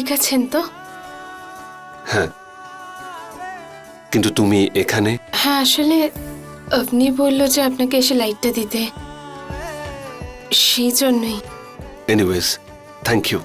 ঠিক আছেন তো? হ্যাঁ। কিন্তু তুমি এখানে? হ্যাঁ আসলে আপনি বলল যে আপনাকে এসে লাইটটা দিতে। সেই জন্যই। এনিওয়েজ থ্যাংক ইউ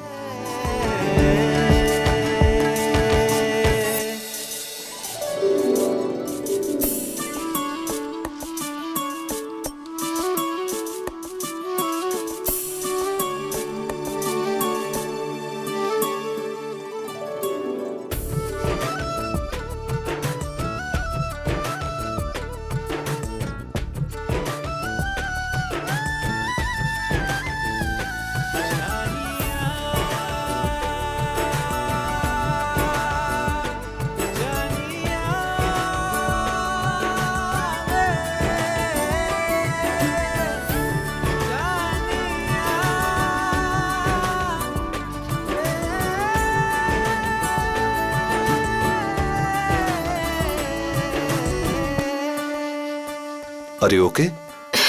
আরে ওকে?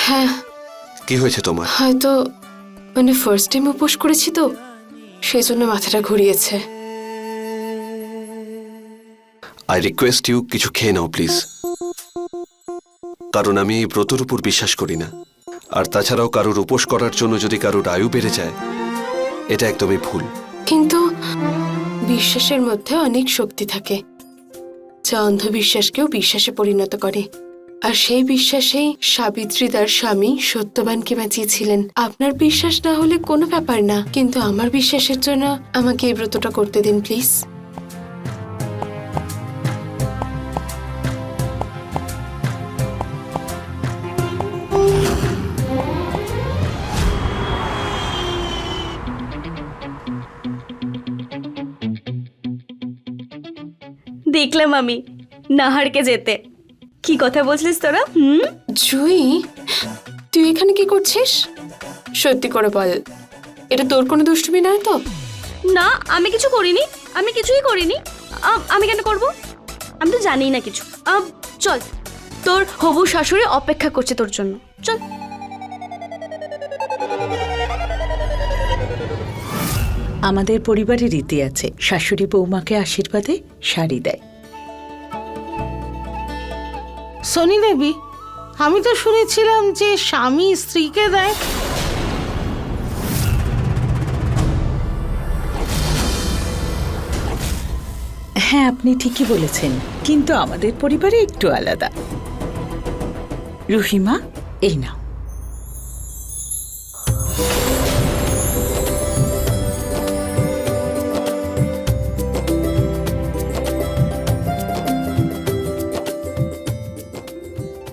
হ্যাঁ। কি হয়েছে তোমার? হয়তো মানে ফার্স্ট টাইম উপোস করেছি তো সেই জন্য মাথাটা ঘুরিয়েছে। আই রিকোয়েস্ট ইউ কিছু খেয়ে নাও প্লিজ কারণ আমি এই ব্রতর উপর বিশ্বাস করি না। আর তাছাড়াও কারোর উপোস করার জন্য যদি কারোর আয়ু বেড়ে যায় এটা একদমই ভুল। কিন্তু বিশ্বাসের মধ্যে অনেক শক্তি থাকে যা অন্ধবিশ্বাসকেও বিশ্বাসে পরিণত করে। আর সেই বিশ্বাসেই সাবিত্রী তার স্বামী সত্যবানকে বাঁচিয়েছিলেন। আপনার বিশ্বাস না হলে কোনো ব্যাপার না, কিন্তু আমার বিশ্বাসের জন্য আমাকে এই ব্রতটা করতে দিন, প্লিজ। দেখলাম আমি, নাহারকে যেতে। কি কথা বলছিস তোরা হুম? জুই তুই এখানে কি করছিস? সত্যি করে বল এটা তোর কোনো দুষ্টুমি নয় তো? না আমি কিছু করিনি আমি কিছুই করিনি। আম, আমি কেন করব? আমি তো জানিই না কিছু। আম, চল তোর হবু শাশুড়ি অপেক্ষা করছে তোর জন্য চল। আমাদের পরিবারের রীতি আছে শাশুড়ি বৌমাকে আশীর্বাদে শাড়ি দেয়। সনি দেবী, আমি তো শুনেছিলাম যে স্বামী স্ত্রীকে দেয়। হ্যাঁ আপনি ঠিকই বলেছেন, কিন্তু আমাদের পরিবারে একটু আলাদা। রুহিমা, এই নাও।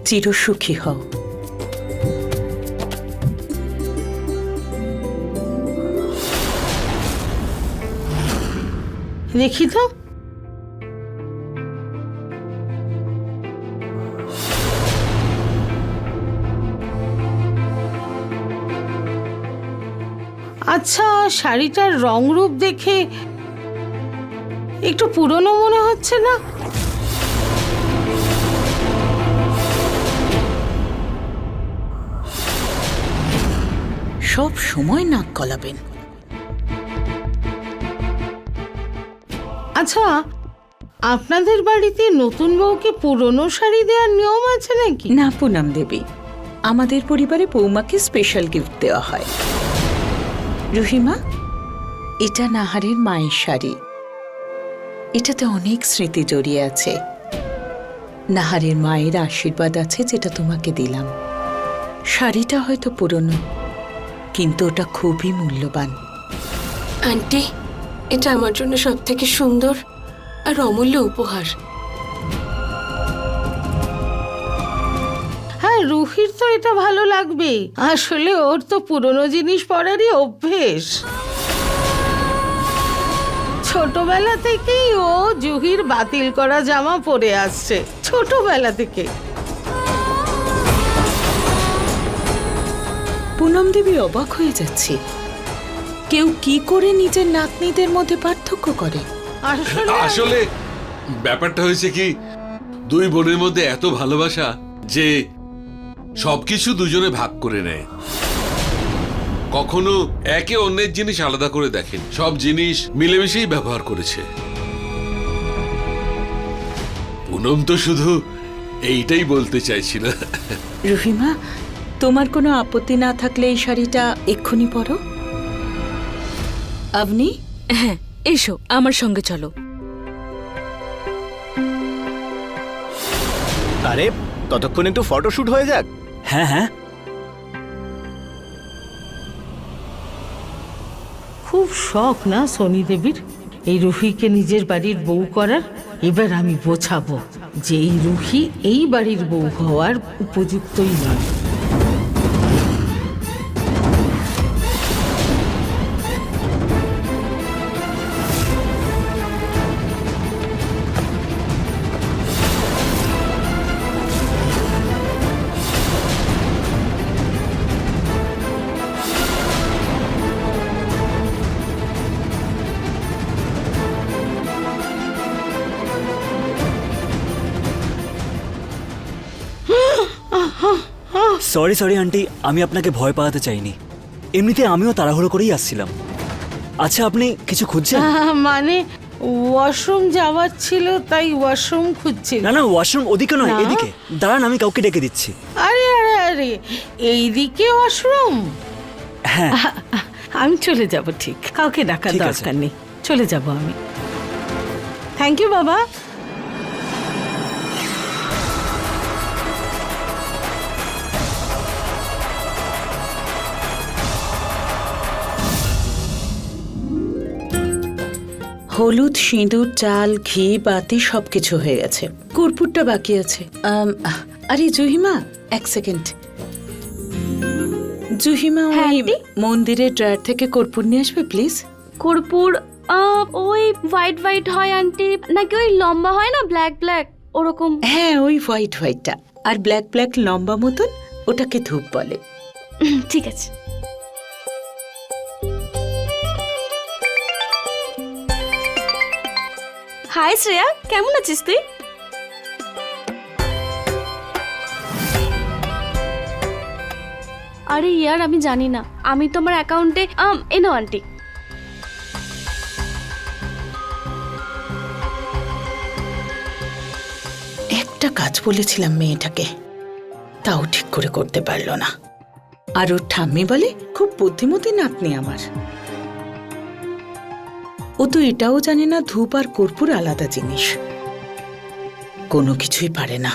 চিরসুখী হও। দেখি তো। আচ্ছা শাড়িটার রং রূপ দেখে একটু পুরনো মনে হচ্ছে না? সব সময় নাক গলাবেন। আচ্ছা আপনাদের বাড়িতে নতুন বউকে পুরনো শাড়ি দেওয়ার নিয়ম আছে নাকি? না পুনম দেবী। আমাদের পরিবারে বৌমাকে স্পেশাল গিফট দেওয়া হয়। রুহিমা এটা নাহারের মায়ের শাড়ি। এটাতে অনেক স্মৃতি জড়িয়ে আছে। নাহারের মায়ের আশীর্বাদ আছে যেটা তোমাকে দিলাম। শাড়িটা হয়তো পুরনো। কিন্তু ওটা খুবই মূল্যবান। আন্টি এটা আমার জন্য সব থেকে সুন্দর আর অমূল্য উপহার। হ্যাঁ রুহির তো এটা ভালো লাগবেই আসলে ওর তো পুরনো জিনিস পরারই অভ্যেস। ছোটবেলা থেকেই ও জুহির বাতিল করা জামা পরে আসছে। ছোটবেলা থেকে। পুনম দেবী অবাক হয়ে যাচ্ছে। কেউ কি করে নিজের নাতনিদের মধ্যে পার্থক্য করে? আসলে আসলে ব্যাপারটা হয়েছে কি দুই বোনের মধ্যে এত ভালোবাসা যে সবকিছু দুজনে ভাগ করে নেয়। কখনো একে অন্যের জিনিস আলাদা করে দেখেন সব জিনিস মিলেমিশেই ব্যবহার করেছে। পুনম তো শুধু এইটাই বলতে চাইছিল। রুহিমা তোমার কোনো আপত্তি না থাকলে এই শাড়িটা এক্ষুনি পরো? আপনি হ্যাঁ এসো আমার সঙ্গে চলো। আরে ততক্ষণ একটু ফটোশুট হয়ে যাক। হ্যাঁ হ্যাঁ। খুব শখ না সনি দেবীর? এই রুহিকে নিজের বাড়ির বউ করার? এবার আমি বোঝাবো যে এই রুহি এই বাড়ির বউ হওয়ার উপযুক্তই নয়। সরি সরি আন্টি আমি আপনাকে ভয় পাওয়াতে চাইনি। এমনিতে আমিও তাড়াহুড়ো করেই আসছিলাম। আচ্ছা আপনি কিছু খুঁজছেন? মানে ওয়াশরুম যাওয়ার ছিল তাই ওয়াশরুম খুঁজছিল না না ওয়াশরুম ওদিকে নয় এদিকে। দাঁড়ান আমি কাউকে ডেকে দিচ্ছি। আরে আরে আরে এইদিকে ওয়াশরুম? হ্যাঁ। আমি চলে যাব ঠিক। কাউকে ডাকার। দরকার নেই। চলে যাব আমি। থ্যাংক ইউ বাবা। হলুদ সিঁদুর চাল ঘি বাতি সবকিছু হয়ে গেছে। কর্পূরটা বাকি আছে। আরে জুহিমা এক সেকেন্ড। জুহিমা হ্যাঁ, ওই মন্দিরের ড্রয়ার থেকে কর্পূর নিয়ে আসবে প্লিজ? কর্পূর ওই হোয়াইট হোয়াইট হয় আন্টি। নাকি ওই লম্বা হয় না ব্ল্যাক ব্ল্যাক? ওরকম। হ্যাঁ ওই হোয়াইট হোয়াইটটা। আর ব্ল্যাক ব্ল্যাক লম্বা মতন ওটাকে ধূপ বলে। ঠিক আছে। হাই শ্রেয়া কেমন আছিস তুই? আরে ইয়ার আমি জানি না। আমি তোমার অ্যাকাউন্টে এনো আন্টি। একটা কাজ বলেছিলাম মেয়েটাকে। তাও ঠিক করে করতে পারল না। আর ওর ঠাম্মি বলে খুব বুদ্ধিমতী নাতনি আমার। ও তো এটাও জানে না ধূপ আর কর্পূর আলাদা জিনিস। কোনো কিছুই পারে না।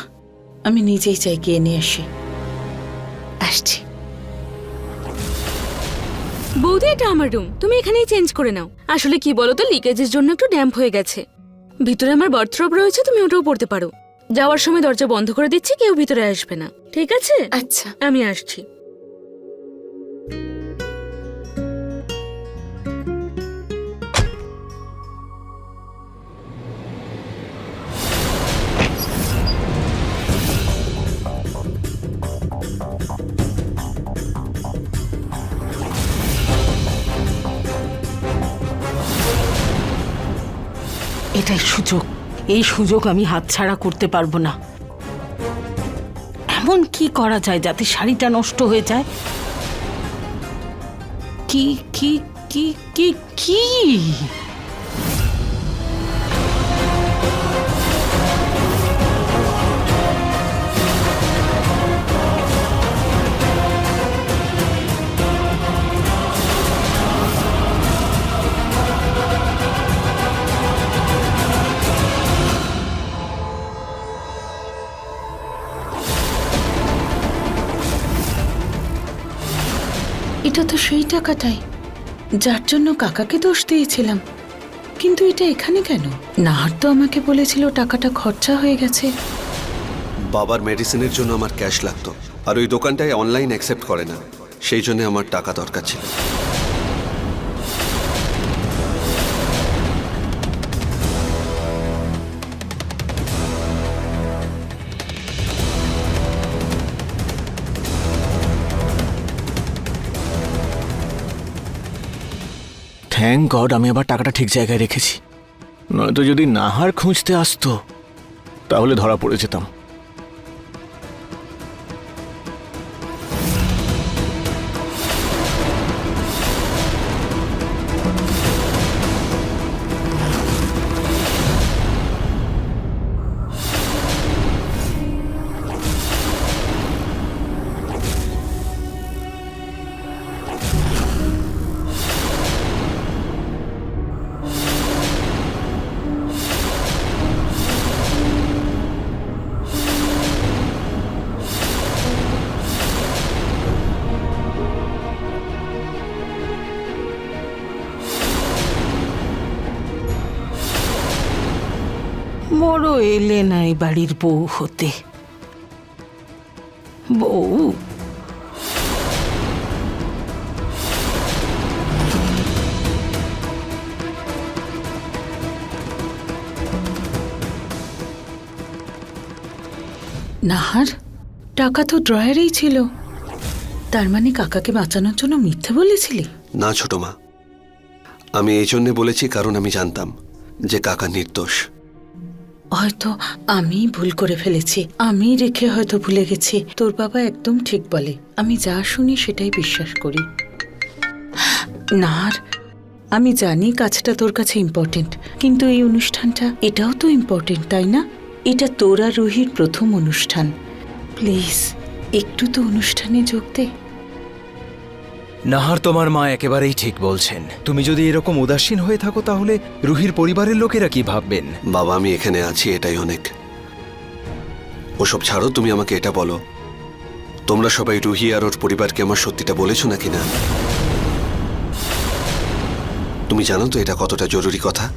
আমি নিজেই চাই গিয়ে নিয়ে আসি। আসছি। বৌদি এটা আমার রুম তুমি এখানেই চেঞ্জ করে নাও। আসলে কি বলো তো লিকেজের জন্য একটু ড্যাম্প হয়ে গেছে। ভিতরে আমার বাথরব রয়েছে তুমি ওটাও পড়তে পারো। যাওয়ার সময় দরজা বন্ধ করে দিচ্ছি কেউ ভিতরে আসবে না। ঠিক আছে? আচ্ছা। আমি আসছি। এটাই সুযোগ। এই সুযোগ আমি হাতছাড়া করতে পারব না। এমন কি করা যায় যাতে শাড়িটা নষ্ট হয়ে যায়? কি কি কি কি কি? এটা তো সেই টাকাটাই। যার জন্য কাকাকে দোষ দিয়েছিলাম। কিন্তু এটা এখানে কেন? নাহার তো আমাকে বলেছিল টাকাটা খরচা হয়ে গেছে। বাবার মেডিসিনের জন্য আমার ক্যাশ লাগতো। আর ওই দোকানটায় অনলাইন অ্যাকসেপ্ট করে না। সেই জন্য আমার টাকা দরকার ছিল। থ্যাংক গড আমি আবার টাকাটা ঠিক জায়গায় রেখেছি। নয়তো যদি নাহার খুঁজতে আসতো, তাহলে ধরা পড়ে যেতাম। এলে না এই বাড়ির বউ হতে। বউ? নাহার, টাকা তো ড্রয়ারেই ছিল। তার মানে কাকাকে বাঁচানোর জন্য মিথ্যে বলেছিলি? না, ছোট মা। আমি এই জন্যে বলেছি, কারণ আমি জানতাম যে কাকা নির্দোষ। হয়তো আমি ভুল করে ফেলেছি আমি রেখে হয়তো ভুলে গেছি। তোর বাবা একদম ঠিক বলে, আমি যা শুনি সেটাই বিশ্বাস করি। নাহার আমি জানি কাজটা তোর কাছে ইম্পর্টেন্ট কিন্তু এই অনুষ্ঠানটা এটাও তো ইম্পর্টেন্ট তাই না? এটা তোর রুহির প্রথম অনুষ্ঠান। প্লিজ, একটু তো অনুষ্ঠানে যোগ দে। নাহার তোমার মা একেবারেই ঠিক বলছেন। তুমি যদি এরকম উদাসীন হয়ে থাকো তাহলে রুহির পরিবারের লোকেরা কি ভাববেন? বাবা আমি এখানে আছি এটাই অনেক। ওসব ছাড়ো তুমি আমাকে এটা বলো। তোমরা সবাই রুহি আর ওর পরিবারকে আমার সত্যিটা বলেছ নাকি না? তুমি জানো তো এটা কতটা জরুরি কথা?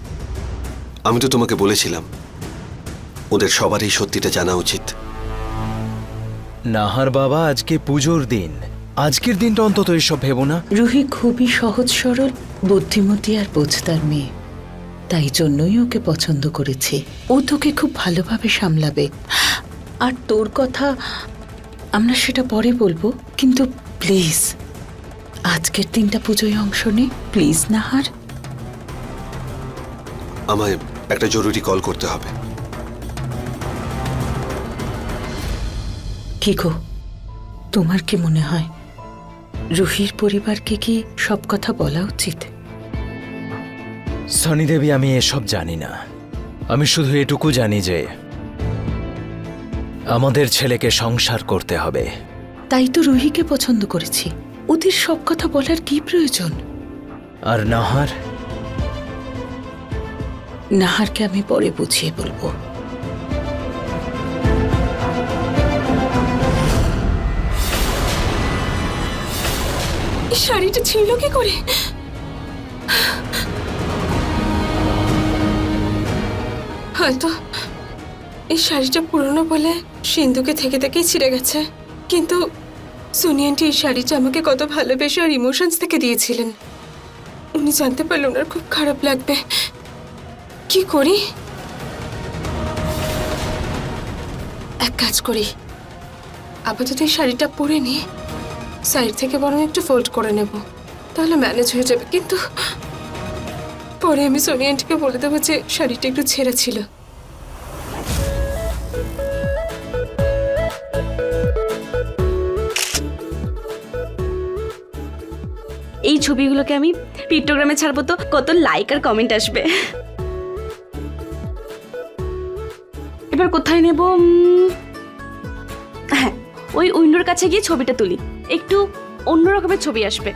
আমি তো তোমাকে বলেছিলাম ওদের সবারই সত্যিটা জানা উচিত। নাহার বাবা আজকে পুজোর দিন। আজকের দিনটা অন্তত এসব ভেবো না। রুহি খুবই সহজ সরল বুদ্ধিমতী আর বোঝদার মেয়ে। তাই জন্যই ওকে পছন্দ করেছে। ও তোকে খুব ভালোভাবে সামলাবে। আর তোর কথা আমরা সেটা পরে বলব কিন্তু প্লিজ আজকের দিনটা পুজোয় অংশ নে প্লিজ নাহার। আমায় একটা জরুরি কল করতে হবে। কি গো? তোমার কি মনে হয়? রুহির পরিবারকে কি সব কথা বলা উচিত? সনি দেবী আমি এসব জানি না। আমি শুধু এটুকু জানি যে আমাদের ছেলেকে সংসার করতে হবে। তাই তো রুহিকে পছন্দ করেছি। ওদের সব কথা বলার কি প্রয়োজন? আর নাহার? নাহারকে আমি পরে বুঝিয়ে বলব। এই শাড়িটা ছিল কি করে? হয়তো এই শাড়িটা পুরনো বলে সিন্ধুকে থেকে থেকেই ছিঁড়ে গেছে। কিন্তু সোনি এই শাড়িটা আমাকে কত ভালোবেসে আর ইমোশনস থেকে দিয়েছিলেন। উনি জানতে পারলে ওনার খুব খারাপ লাগবে। কি করি? এক কাজ করি। আপাতত এই শাড়িটা পরে নি সাইড থেকে বরং একটু ফোল্ড করে নেব। তাহলে ম্যানেজ হয়ে যাবে। কিন্তু পরে আমি সোনি আন্টিকে বলে দেবো যে শাড়িটা একটু ছেঁড়া ছিল। এই ছবিগুলোকে আমি পিক্টোগ্রামে ছাড়বো তো, কত লাইক আর কমেন্ট আসবে। এবার কোথায় নেব? হ্যাঁ ওই উইন্ডোর কাছে গিয়ে ছবিটা তুলি। একটু অন্য রকমের ছবি আসবে।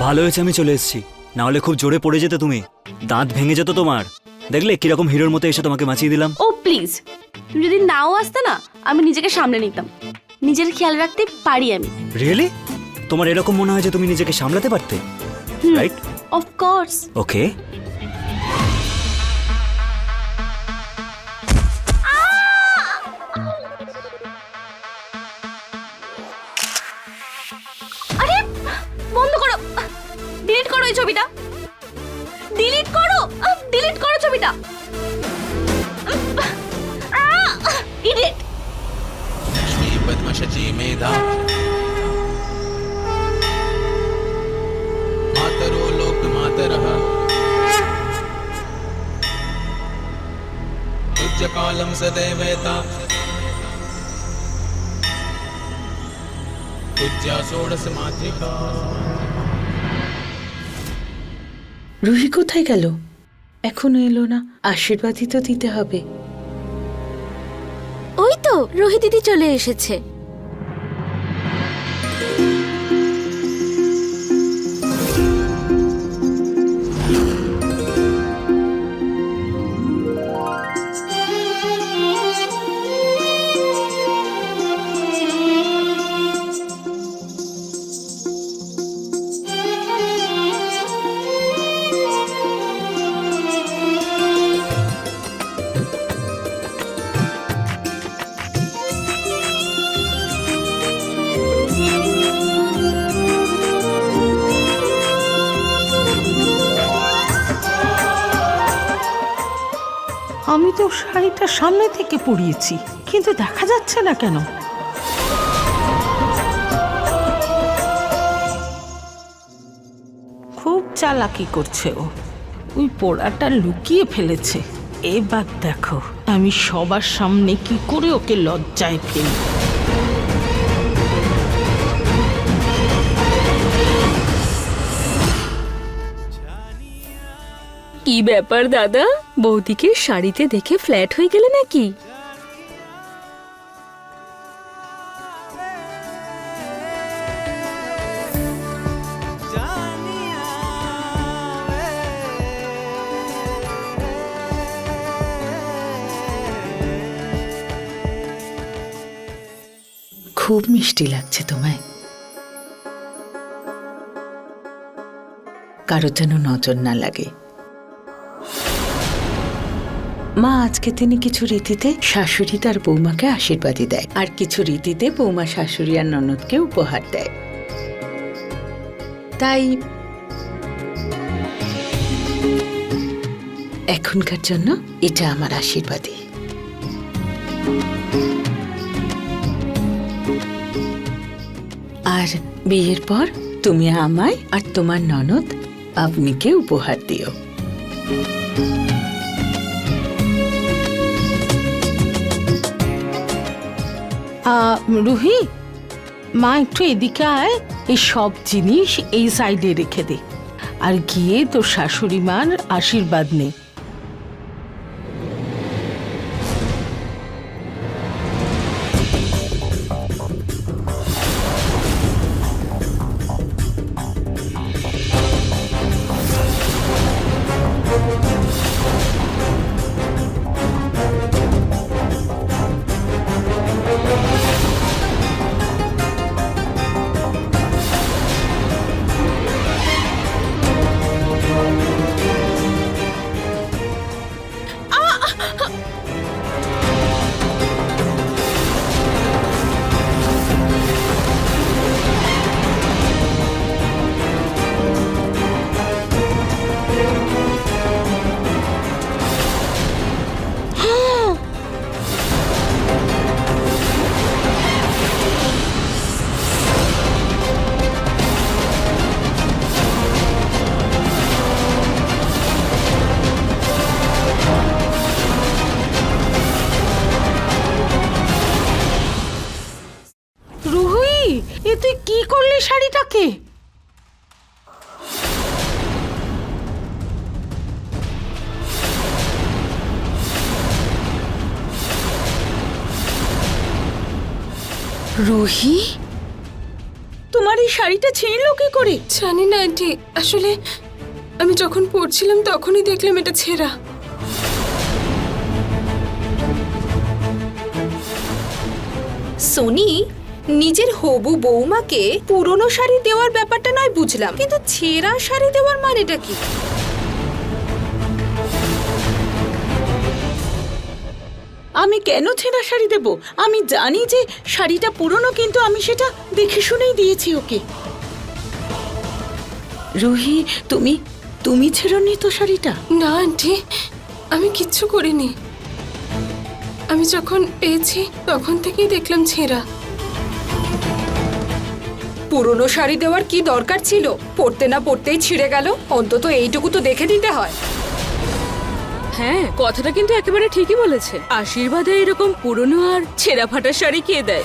ভালো হয়েছে আমি চলে এসেছি। না হলে খুব জোরে পড়ে যেতে তুমি। দাঁত ভেঙে যেত তোমার। দেখলে কীরকম হিরোর মতো এসে তোমাকে বাঁচিয়ে দিলাম। ও প্লিজ। তুমি যদি নাও আসতে না আমি নিজেকে সামলে নিতাম। নিজের খেয়াল রাখতে পারি আমি। রিয়েলি তোমার এরকম মনে হয় যে তুমি নিজেকে সামলাতে পারতে? রাইট অফ কোর্স ওকে আরে বন্ধ করো। ডিলিট করো এই ছবিটা। ডিলিট করো। ডিলিট করো ছবিটা। पद्मशची मेधा मातरो लोकमातरः पूज्यकालं सदैवेता पूज्या षोडशमातृका রুহি কোথায় গেল এখনো এলো না আশীর্বাদই তো দিতে হবে ওই তো রোহি দিদি চলে এসেছে সামনে থেকে পড়িয়েছি, কিন্তু দেখা যাচ্ছে না কেন? খুব চালাকি করছে ও। ওই পোড়াটা লুকিয়ে ফেলেছে। এবার দেখো, আমি সবার সামনে কি করে ওকে লজ্জায় ফেলি। কি ব্যাপার, দাদা? বৌদিকে শাড়িতে দেখে ফ্ল্যাট হয়ে গেলে নাকি? খুব মিষ্টি লাগছে তোমায়। কারোর যেন নজর না লাগে। মা আজকে তিনি কিছু রীতিতে শাশুড়ি তার বৌমাকে আশীর্বাদই দেয় আর কিছু রীতিতে বৌমা শাশুড়ি আর ননদকে উপহার দেয়। তাই এখনকার জন্য এটা আমার আশীর্বাদই। আর বিয়ের পর তুমি আমায় আর তোমার ননদ আপনিকে উপহার দিও। রুহি, মা একটু এদিকে আয়, এই সব জিনিস এই সাইডে রেখে দে। আর গিয়ে তোর শাশুড়ি মার আশীর্বাদ নে। রুহি? তোমার এই শাড়িটা ছিঁড়লো কি করে? জানি না আন্টি। আসলে আমি যখন পড়ছিলাম তখনই দেখলাম এটা ছেঁড়া। সোনি নিজের হবু বৌমাকে পুরনো শাড়ি দেওয়ার ব্যাপারটা নয় বুঝলাম কিন্তু ছেঁড়া শাড়ি দেওয়ার মানেটা কি? আমি কেন ছেঁড়া শাড়ি দেব? আমি জানি যে শাড়িটা পুরনো কিন্তু আমি সেটা দেখে শুনেই দিয়েছি ওকে। রুহি তুমি তুমি ছেড়নি তো শাড়িটা। না আন্টি আমি কিচ্ছু করিনি। আমি যখন পেয়েছি তখন থেকেই দেখলাম ছেঁড়া। পুরনো শাড়ি দেওয়ার কি দরকার ছিল? পড়তে না পড়তেই ছিঁড়ে গেল। অন্তত এইটুকু তো দেখে দিতে হয়। হ্যাঁ কথাটা কিন্তু একেবারে ঠিকই বলেছে। আশীর্বাদে এরকম পুরনো আর ছেঁড়া ফাটা শাড়ি কে দেয়?